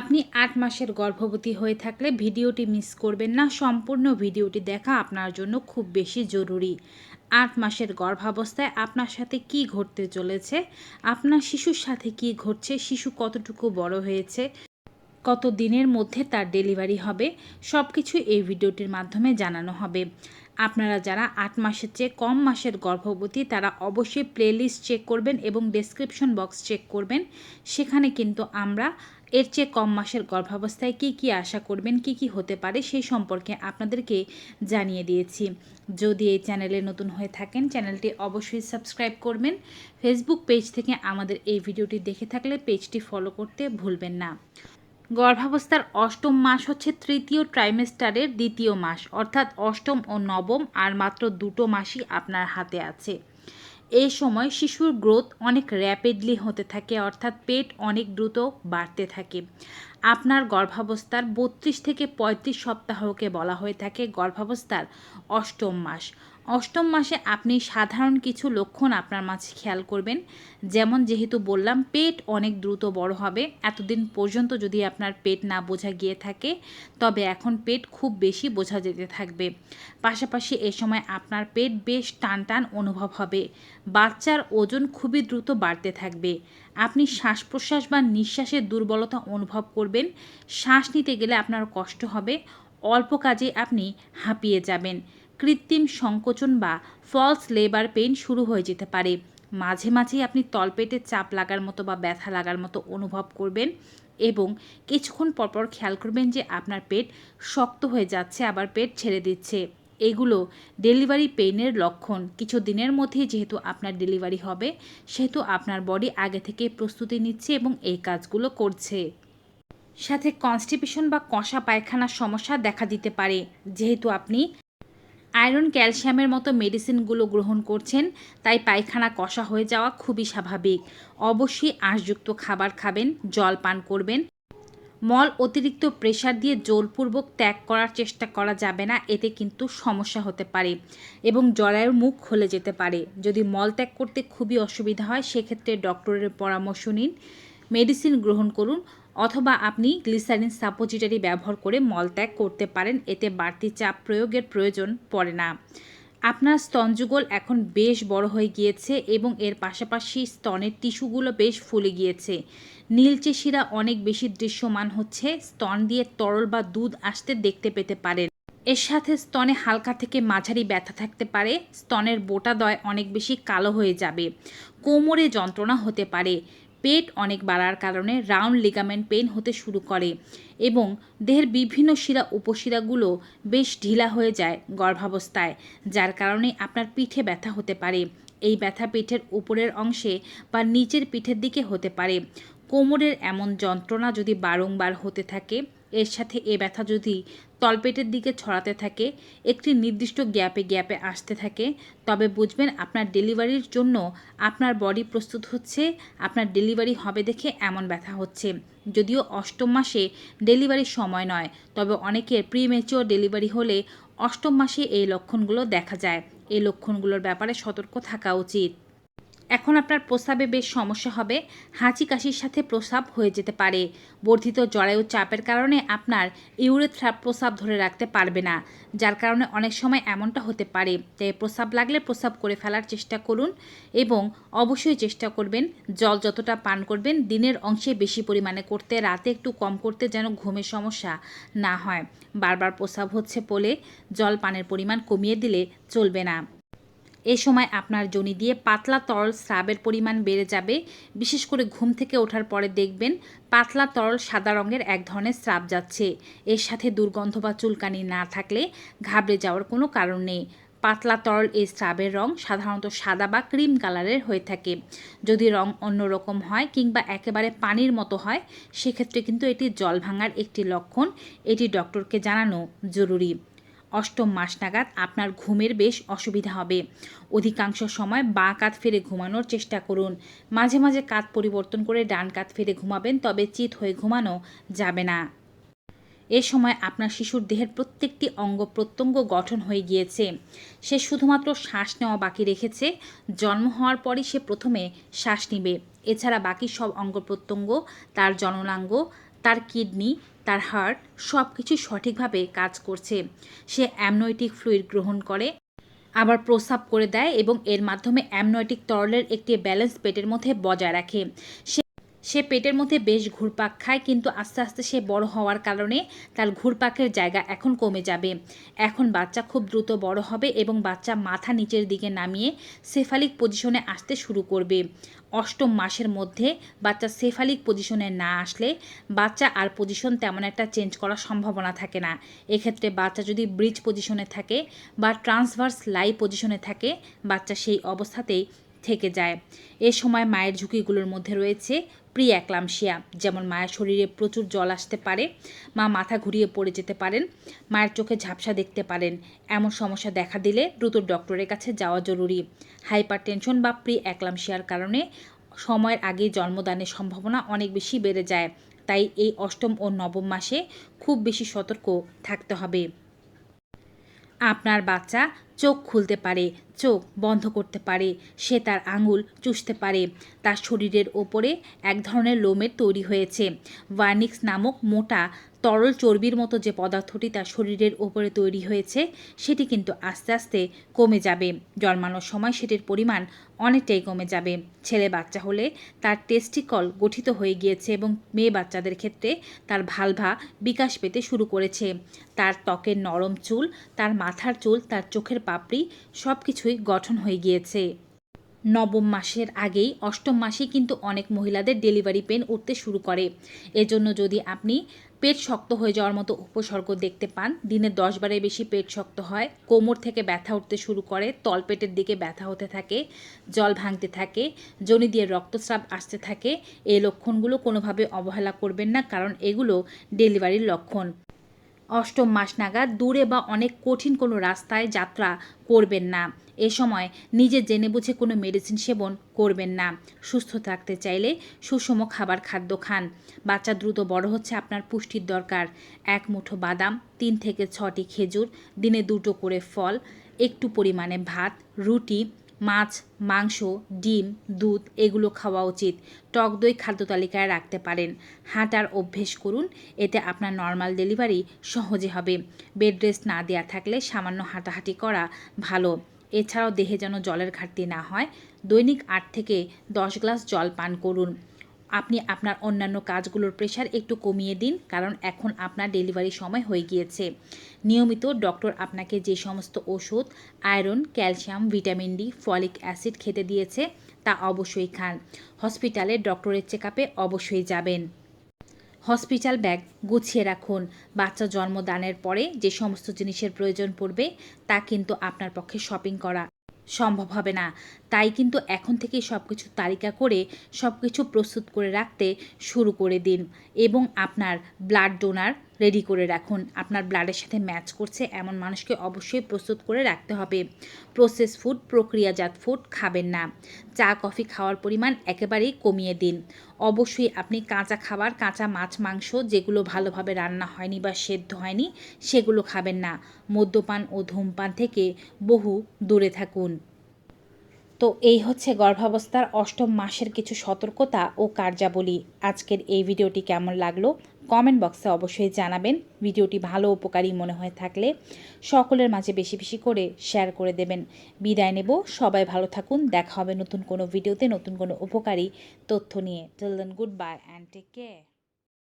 আপনি আট মাসের গর্ভবতী হয়ে থাকলে ভিডিওটি মিস করবেন না, সম্পূর্ণ ভিডিওটি দেখা আপনার জন্য খুব বেশি জরুরি। আট মাসের গর্ভাবস্থায় আপনার সাথে কি ঘটতে চলেছে, আপনার শিশুর সাথে কি ঘটছে, শিশু কতটুকু বড় হয়েছে, কত দিনের মধ্যে তার ডেলিভারি হবে সব কিছু এই ভিডিওটির মাধ্যমে জানানো হবে। আপনারা যারা আট মাসের চেয়ে কম মাসের গর্ভবতী, তারা অবশ্যই প্লেলিস্ট চেক করবেন এবং ডেসক্রিপশন বক্স চেক করবেন। সেখানে কিন্তু আমরা এর চেয়ে কম মাসের গর্ভাবস্থায় কি কি আশা করবেন, কি কি হতে পারে সেই সম্পর্কে আপনাদেরকে জানিয়ে দিয়েছি। যদি এই চ্যানেলে নতুন হয়ে থাকেন, চ্যানেলটি অবশ্যই সাবস্ক্রাইব করবেন। ফেসবুক পেজ থেকে আমাদের এই ভিডিওটি দেখে থাকলে পেজটি ফলো করতে ভুলবেন না। গর্ভাবস্থার অষ্টম মাস হচ্ছে তৃতীয় ট্রাইমেস্টারের দ্বিতীয় মাস, অর্থাৎ অষ্টম ও নবম আর মাত্র দুটো মাসই আপনার হাতে আছে। এই সময় শিশুর গ্রোথ অনেক র্যাপিডলি হতে থাকে, অর্থাৎ পেট অনেক দ্রুত বাড়তে থাকে। আপনার গর্ভাবস্থার বত্রিশ থেকে পঁয়ত্রিশ সপ্তাহকে বলা হয়ে থাকে গর্ভাবস্থার অষ্টম মাস। অষ্টম মাসে আপনি সাধারণ কিছু লক্ষণ আপনার মাঝে খেয়াল করবেন। যেমন যেহেতু বললাম, পেট অনেক দ্রুত বড় হবে। এতদিন পর্যন্ত যদি আপনার পেট না বোঝা গিয়ে থাকে, তবে এখন পেট খুব বেশি বোঝা যেতে থাকবে। পাশাপাশি এ সময় আপনার পেট বেশ টান টান অনুভব হবে। বাচ্চার ওজন খুবই দ্রুত বাড়তে থাকবে। আপনি শ্বাস প্রশ্বাস বা নিঃশ্বাসের দুর্বলতা অনুভব করবেন। শ্বাস নিতে গেলে আপনার কষ্ট হবে। অল্প কাজে আপনি হাঁপিয়ে যাবেন। কৃত্রিম সংকোচন বা ফলস লেবার পেইন শুরু হয়ে যেতে পারে। মাঝে মাঝেই আপনি তলপেটে চাপ লাগার মতো বা ব্যথা লাগার মতো অনুভব করবেন এবং কিছুক্ষণ পরপর খেয়াল করবেন যে আপনার পেট শক্ত হয়ে যাচ্ছে, আবার পেট ছেড়ে দিচ্ছে। এগুলো ডেলিভারি পেইনের লক্ষণ। কিছু দিনের মধ্যেই যেহেতু আপনার ডেলিভারি হবে, সেহেতু আপনার বডি আগে থেকে প্রস্তুতি নিচ্ছে এবং এই কাজগুলো করছে। সাথে কনস্টিপেশন বা কষা পায়খানার সমস্যা দেখা দিতে পারে। যেহেতু আপনি আয়রন ক্যালসিয়ামের মতো মেডিসিনগুলো গ্রহণ করছেন, তাই পায়খানা কষা হয়ে যাওয়া খুবই স্বাভাবিক। অবশ্যই আঁশযুক্ত খাবার খাবেন, জল পান করবেন। মল অতিরিক্ত প্রেশার দিয়ে জোরপূর্বক ত্যাগ করার চেষ্টা করা যাবে না, এতে কিন্তু সমস্যা হতে পারে এবং জরায়ুর মুখ খুলে যেতে পারে। যদি মল ত্যাগ করতে খুবই অসুবিধা হয়, সেক্ষেত্রে ডক্টরের পরামর্শ নিন। মেডিসিন গ্রহণ করুন। অথবা আপনি গ্লিসারিন সাপোজিটারি ব্যবহার করে মলত্যাগ করতে পারেন, এতে বাড়তি চাপ প্রয়োগের প্রয়োজন পড়ে না। আপনার স্তনযুগল এখন বেশ বড় হয়ে গিয়েছে এবং এর পাশাপাশি স্তনের টিস্যুগুলো বেশ ফুলে গিয়েছে। নীলচে শিরা অনেক বেশি দৃশ্যমান হচ্ছে, স্তন দিয়ে তরল বা দুধ আসতে দেখতে পেতে পারেন। এর সাথে স্তনে হালকা থেকে মাঝারি ব্যথা থাকতে পারে, স্তনের বোটাদয় অনেক বেশি কালো হয়ে যাবে। কোমরে যন্ত্রণা হতে পারে পেট অনেক বাড়ার কারণে রাউন্ড লিগামেন্ট পেন হতে শুরু করে এবং দেহের বিভিন্ন শিরা উপশিরাগুলো বেশ ঢিলা হয়ে যায় গর্ভাবস্থায়, যার কারণে আপনার পিঠে ব্যথা হতে পারে। এই ব্যথা পিঠের উপরের অংশে বা নিচের পিঠের দিকে হতে পারে। কোমরের এমন যন্ত্রণা যদি বারংবার হতে থাকে এর সাথে এ ব্যথা যদি তলপেটের দিকে ছড়াতে থাকে, একটি নির্দিষ্ট গ্যাপে গ্যাপে আসতে থাকে, তবে বুঝবেন আপনার ডেলিভারির জন্য আপনার বডি প্রস্তুত হচ্ছে, আপনার ডেলিভারি হবে দেখে এমন ব্যথা হচ্ছে। যদিও অষ্টম মাসে ডেলিভারির সময় নয়, তবে অনেকের প্রিমেচিওর ডেলিভারি হলে অষ্টম মাসে এই লক্ষণগুলো দেখা যায়। এই লক্ষণগুলোর ব্যাপারে সতর্ক থাকা উচিত। এখন আপনার প্রস্রাবে বেশ সমস্যা হবে, হাঁচি কাশির সাথে প্রস্রাব হয়ে যেতে পারে। বর্ধিত জরায়ু চাপের কারণে আপনার ইউরেথ্রা প্রস্রাব ধরে রাখতে পারবে না, যার কারণে অনেক সময় এমনটা হতে পারে। তাই প্রস্রাব লাগলে প্রস্রাব করে ফেলার চেষ্টা করুন এবং অবশ্যই চেষ্টা করবেন জল যতটা পান করবেন, দিনের অংশে বেশি পরিমাণে করতে, রাতে একটু কম করতে যেন ঘুমের সমস্যা না হয়। বারবার প্রস্রাব হচ্ছে বলে জল পানের পরিমাণ কমিয়ে দিলে চলবে না। এ সময় আপনার জনি দিয়ে পাতলা তরল স্রাবের পরিমাণ বেড়ে যাবে। বিশেষ করে ঘুম থেকে ওঠার পরে দেখবেন পাতলা তরল সাদা রঙের এক ধরনের স্রাব যাচ্ছে। এর সাথে দুর্গন্ধ বা চুলকানি না থাকলে ঘাবড়ে যাওয়ার কোনো কারণ নেই। পাতলা তরল এই স্রাবের রং সাধারণত সাদা বা ক্রিম কালারের হয়ে থাকে। যদি রং অন্যরকম হয় কিংবা একেবারে পানির মতো হয়, সেক্ষেত্রে কিন্তু এটি জল ভাঙার একটি লক্ষণ। এটি ডক্টরকে জানানো জরুরি। অষ্টম মাস নাগাদ আপনার ঘুমের বেশ অসুবিধা হবে। অধিকাংশ সময় বাঁ কাত ফেরে ঘুমানোর চেষ্টা করুন। মাঝে মাঝে কাত পরিবর্তন করে ডান কাত ফেরে ঘুমাবেন, তবে চিত হয়ে ঘুমানো যাবে না। এ সময় আপনার শিশুর দেহের প্রত্যেকটি অঙ্গ প্রত্যঙ্গ গঠন হয়ে গিয়েছে। সে শুধুমাত্র শ্বাস নেওয়া বাকি রেখেছে। জন্ম হওয়ার পরই সে প্রথমে শ্বাস নিবে। এছাড়া বাকি সব অঙ্গ প্রত্যঙ্গ, তার জননাঙ্গ, তার কিডনি তার হার্ট সব কিছু সঠিকভাবে কাজ করছে। সে অ্যামনয়টিক ফ্লুইড গ্রহণ করে, আবার প্রস্রাব করে দেয় এবং এর মাধ্যমে অ্যামনয়টিক তরলের একটি ব্যালেন্স পেটের মধ্যে বজায় রাখে। সে সে পেটের মধ্যে বেশ ঘুরপাক খায়, কিন্তু আস্তে আস্তে সে বড় হওয়ার কারণে তার ঘুরপাকের জায়গা এখন কমে যাবে। এখন বাচ্চা খুব দ্রুত বড় হবে এবং বাচ্চা মাথা নিচের দিকে নামিয়ে সেফালিক পজিশনে আসতে শুরু করবে। অষ্টম মাসের মধ্যে বাচ্চা সেফালিক পজিশনে না আসলে বাচ্চা আর পজিশন তেমন একটা চেঞ্জ করার সম্ভাবনা থাকে না। এক্ষেত্রে বাচ্চা যদি ব্রিজ পজিশনে থাকে বা ট্রান্সভার্স লাই পজিশনে থাকে, বাচ্চা সেই অবস্থাতেই থেকে যায়। এ সময় মায়ের ঝুঁকিগুলোর মধ্যে রয়েছে প্রি অ্যাক্লামশিয়া যেমন মায়ের শরীরে প্রচুর জল আসতে পারে, মা মাথা ঘুরিয়ে পড়ে যেতে পারেন, মায়ের চোখে ঝাপসা দেখতে পারেন। এমন সমস্যা দেখা দিলে দ্রুত ডক্টরের কাছে যাওয়া জরুরি। হাইপার টেনশন বা প্রি অ্যাক্লামশিয়ার কারণে সময়ের আগে জন্মদানের সম্ভাবনা অনেক বেশি বেড়ে যায়। তাই এই অষ্টম ও নবম মাসে খুব বেশি সতর্ক থাকতে হবে। আপনার বাচ্চা চোখ খুলতে পারে চোখ বন্ধ করতে পারে, সে তার আঙুল চুষতে পারে। তার শরীরের ওপরে এক ধরনের লোমের তৈরি হয়েছে। ভার্নিক্স নামক মোটা, তরল চর্বির মতো যে পদার্থটি তার শরীরের ওপরে তৈরি হয়েছে, সেটি কিন্তু আস্তে আস্তে কমে যাবে। জন্মানোর সময় সেটির পরিমাণ অনেকটাই কমে যাবে। ছেলে বাচ্চা হলে তার টেস্টিকল গঠিত হয়ে গিয়েছে এবং মেয়ে বাচ্চাদের ক্ষেত্রে তার ভালভা বিকাশ পেতে শুরু করেছে। তার ত্বকের নরম চুল, তার মাথার চুল, তার চোখের পাপড়ি সব কিছুই গঠন হয়ে গিয়েছে। নবম মাসের আগেই অষ্টম মাসেই কিন্তু অনেক মহিলাদের ডেলিভারি পেন উঠতে শুরু করে। এজন্য যদি আপনি পেট শক্ত হয়ে যাওয়ার মতো উপসর্গ দেখতে পান, দিনে দশ বারের বেশি পেট শক্ত হয়, কোমর থেকে ব্যথা উঠতে শুরু করে, তলপেটের দিকে ব্যথা হতে থাকে, জল ভাঙতে থাকে, জনি দিয়ে রক্তস্রাব আসতে থাকে, এই লক্ষণগুলো কোনোভাবে অবহেলা করবেন না, কারণ এগুলো ডেলিভারির লক্ষণ। অষ্টম মাস নাগাদ দূরে বা অনেক কঠিন কোনো রাস্তায় যাত্রা করবেন না। এ সময় নিজে জেনে বুঝে কোনো মেডিসিন সেবন করবেন না। সুস্থ থাকতে চাইলে সুষম খাবার খাদ্য খান। বাচ্চা দ্রুত বড় হচ্ছে আপনার পুষ্টির দরকার। এক মুঠো বাদাম, তিন থেকে ছটি খেজুর, দিনে দুটো করে ফল, একটু পরিমাণে ভাত, রুটি মাছ, মাংস, ডিম, দুধ এগুলো খাওয়া উচিত। টক দই খাদ্য তালিকায় রাখতে পারেন। হাঁটার অভ্যেস করুন, এতে আপনার নর্মাল ডেলিভারি সহজে হবে। বেড রেস্ট না দেওয়া থাকলে সামান্য হাঁটাহাঁটি করা ভালো। এছাড়াও দেহে যেন জলের ঘাটতি না হয়, দৈনিক আট থেকে দশ গ্লাস জল পান করুন। আপনি আপনার অন্যান্য কাজগুলোর প্রেশার একটু কমিয়ে দিন, কারণ এখন আপনার ডেলিভারি সময় হয়ে গিয়েছে। নিয়মিত ডক্টর আপনাকে যে সমস্ত ওষুধ iron calcium vitamin D folic acid খেতে দিয়েছে, তা অবশ্যই খান। হসপিটালে ডক্টরের চেক আপে অবশ্যই যাবেন। হসপিটাল ব্যাগ গুছিয়ে রাখুন। বাচ্চা জন্মদানের পরে যে সমস্ত জিনিসের প্রয়োজন পড়বে, তা কিন্তু আপনার পক্ষে শপিং করা। সম্ভব হবে না। তাই কিন্তু এখন থেকেই সব কিছু তালিকা করে সব কিছু প্রস্তুত করে রাখতে শুরু করে দিন। এবং আপনার ব্লাড ডোনার রেডি করে রাখুন। আপনার ব্লাডের সাথে ম্যাচ করছে এমন মানুষকে অবশ্যই প্রস্তুত করে রাখতে হবে। প্রসেস ফুড প্রক্রিয়াজাত ফুড খাবেন না। চা, কফি খাওয়ার পরিমাণ একেবারেই কমিয়ে দিন। অবশ্যই আপনি কাঁচা খাবার, কাঁচা মাছ, মাংস যেগুলো ভালোভাবে রান্না হয়নি বা সেদ্ধ হয়নি, সেগুলো খাবেন না। মদ্যপান ও ধূমপান থেকে বহু দূরে থাকুন। তো এই হচ্ছে গর্ভাবস্থার অষ্টম মাসের কিছু সতর্কতা ও কার্যাবলী। আজকের এই ভিডিওটি কেমন লাগল? কমেন্ট বক্সে অবশ্যই জানাবেন। ভিডিওটি ভালো, উপকারী মনে হয়ে থাকলে সকলের মাঝে বেশি বেশি করে শেয়ার করে দেবেন। বিদায় নেব। সবাই ভালো থাকুন। দেখা হবে নতুন কোনো ভিডিওতে নতুন কোনো উপকারী তথ্য নিয়ে। Till goodbye and take care